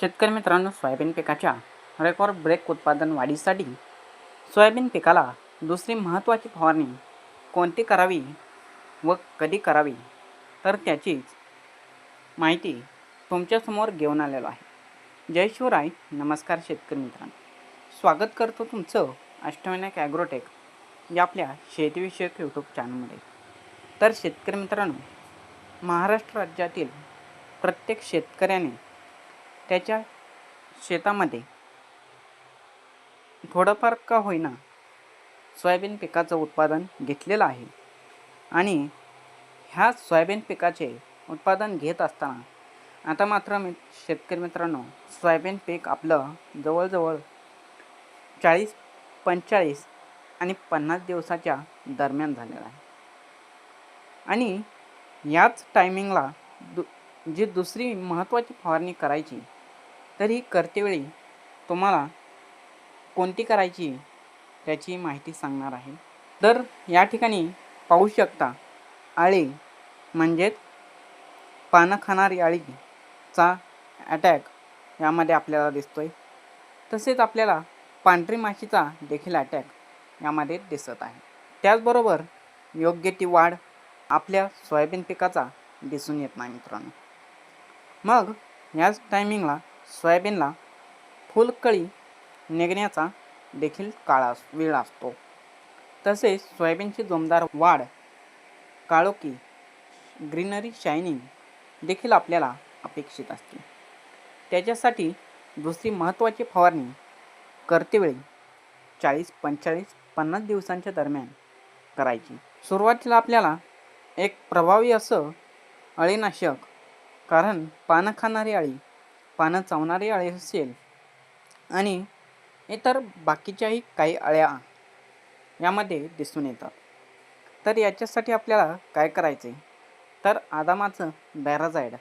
शेतकरी मित्रांनो सोयाबीन पिकाच्या रेकॉर्ड ब्रेक उत्पादन वाढीसाठी सोयाबीन पिकाला दुसरी महत्त्वाची फवारणी कोणती करावी व कधी करावी तर त्याचीच माहिती तुमच्यासमोर घेऊन आलेलो आहे. जय शिवराय. नमस्कार शेतकरी मित्रांनो. स्वागत करतो तुमचं अष्टविनायक ॲग्रोटेक या आपल्या शेतीविषयक यूट्यूब चॅनलमध्ये तर शेतकरी मित्रांनो महाराष्ट्र राज्यातील प्रत्येक शेतकऱ्याने त्याच्या शेतामध्ये थोडंफार का होईना सोयाबीन पिकाचं उत्पादन घेतलेलं आहे. आणि ह्या सोयाबीन पिकाचे उत्पादन घेत असताना आता मात्र मी शेतकरी मित्रांनो सोयाबीन पीक आपलं जवळजवळ चाळीस पंचेचाळीस आणि पन्नास दिवसाच्या दरम्यान झालेलं आहे. आणि याच टायमिंगला दु जी दुसरी महत्त्वाची फवारणी करायची तर ही करतेवेळी तुम्हाला कोणती करायची त्याची माहिती सांगणार आहे. तर या ठिकाणी पाहू शकता आळी म्हणजेच पानं खाणारी आळीचा अटॅक यामध्ये आपल्याला दिसतोय. तसेच आपल्याला पांढरी माशीचा देखील अटॅक यामध्ये दिसत आहे. त्याचबरोबर योग्य ती वाढ आपल्या सोयाबीन पिकाचा दिसून येत नाही मित्रांनो. मग याच टायमिंगला सोयाबीनला फुलकळी निघण्याचा देखील काळा वेळ असतो. तसेच सोयाबीनची जोमदार वाढ काळोखी ग्रीनरी शायनिंग देखील आपल्याला अपेक्षित असते. त्याच्यासाठी दुसरी महत्त्वाची फवारणी करतेवेळी चाळीस पंचेचाळीस पन्नास दिवसांच्या दरम्यान करायची. सुरुवातीला आपल्याला एक प्रभावी असं अळीनाशक कारण पानं खाणारी अळी पानं चावणारी अळी असेल. आणि इतर बाकीच्याही काही अळ्या यामध्ये दिसून येतात. तर याच्यासाठी आपल्याला काय करायचे? तर आदामाचं बॅराझाईड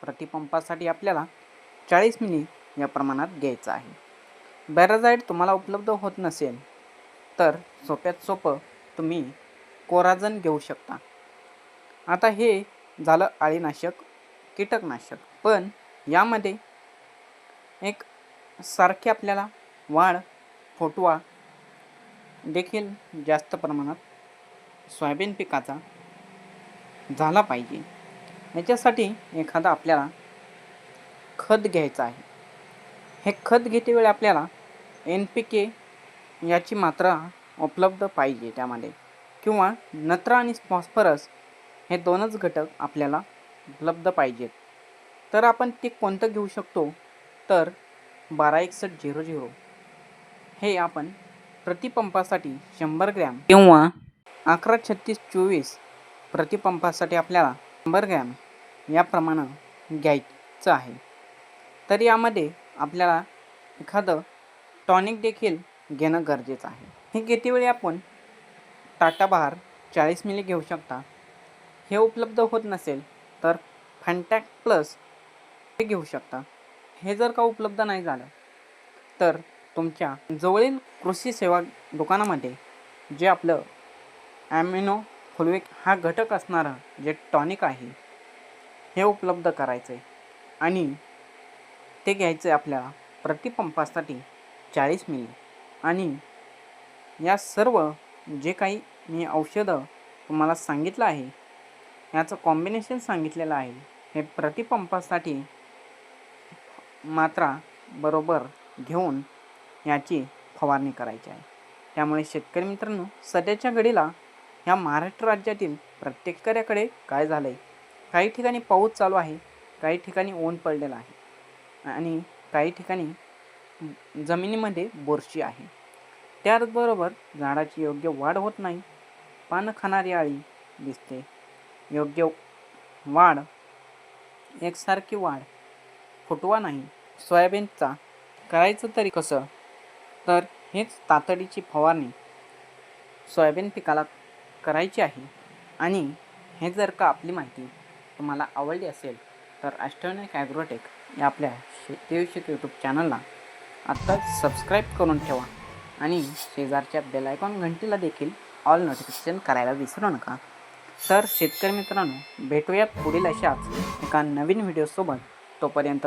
प्रतिपंपासाठी आपल्याला चाळीस मिली या प्रमाणात घ्यायचं आहे. बॅराझाईड तुम्हाला उपलब्ध होत नसेल तर सोप्यात सोपं तुम्ही कोराजन घेऊ शकता. आता हे झालं अळीनाशक कीटकनाशक. पण यामध्ये एक सारखे आपल्याला वाढ फोटवा देखील जास्त प्रमाणात सोयाबीन पिकाचा झाला पाहिजे. याच्यासाठी एखादा आपल्याला खत घ्यायचं आहे. हे खत घेते वेळी आपल्याला एन पी के याची मात्रा उपलब्ध पाहिजे त्यामध्ये. किंवा नत्र आणि फॉस्फरस हे दोनच घटक आपल्याला उपलब्ध पाहिजेत. तर आपण ते कोणतं घेऊ शकतो? तर बारा एकसष्ट झिरो झिरो. हे आपण प्रतिपंपासाठी शंभर ग्रॅम किंवा अकरा छत्तीस चोवीस प्रतिपंपासाठी आपल्याला शंभर ग्रॅम याप्रमाणे घ्यायचं आहे. तर यामध्ये आपल्याला एखादं टॉनिक देखील घेणं गरजेचं आहे. हे किती वेळी आपण टाटा बहार चाळीस मिली घेऊ शकता? हे उपलब्ध होत नसेल तर फॅन्टॅक प्लस हे घेऊ शकता. हे जर का उपलब्ध नाही झालं तर तुमच्या जवळील कृषी सेवा दुकानामध्ये जे आपलं ॲमिनो फुलविक हा घटक असणारं जे टॉनिक आहे हे उपलब्ध करायचं आहे आणि ते घ्यायचं आहे आपल्याला प्रतिपंपासाठी चाळीस मिली. आणि या सर्व जे काही मी औषधं तुम्हाला सांगितलं आहे याचं कॉम्बिनेशन सांगितलेलं आहे हे प्रतिपंपासाठी मात्रा बरोबर घेऊन याची फवारणी करायची आहे. त्यामुळे शेतकरी मित्रांनो सध्याच्या घडीला ह्या महाराष्ट्र राज्यातील प्रत्येककऱ्याकडे काय झालं आहे काही ठिकाणी पाऊस चालू आहे काही ठिकाणी ऊन पडलेलं आहे आणि काही ठिकाणी जमिनीमध्ये बोरशी आहे. त्याचबरोबर झाडाची योग्य वाढ होत नाही पानं खाणारी आळी दिसते. योग्य वाढ एकसारखी वाढ फुटवा नाही सोयाबीनचा करायचं तरी कसं? तर हेच तातडीची फवारणी सोयाबीन पिकाला करायची आहे. आणि हे जर का आपली माहिती तुम्हाला आवडली असेल तर अष्टविनायक ॲग्रोटेक या आपल्या शेतीविषयक यूट्यूब चॅनलला आत्ताच सबस्क्राईब करून ठेवा. आणि शेजारच्या बेलायकॉन घंटीला देखील ऑल नोटिफिकेशन करायला विसरू नका. तर शेतकरी मित्रांनो भेटूयात पुढील अशाच एका नवीन व्हिडिओसोबत. तोपर्यंत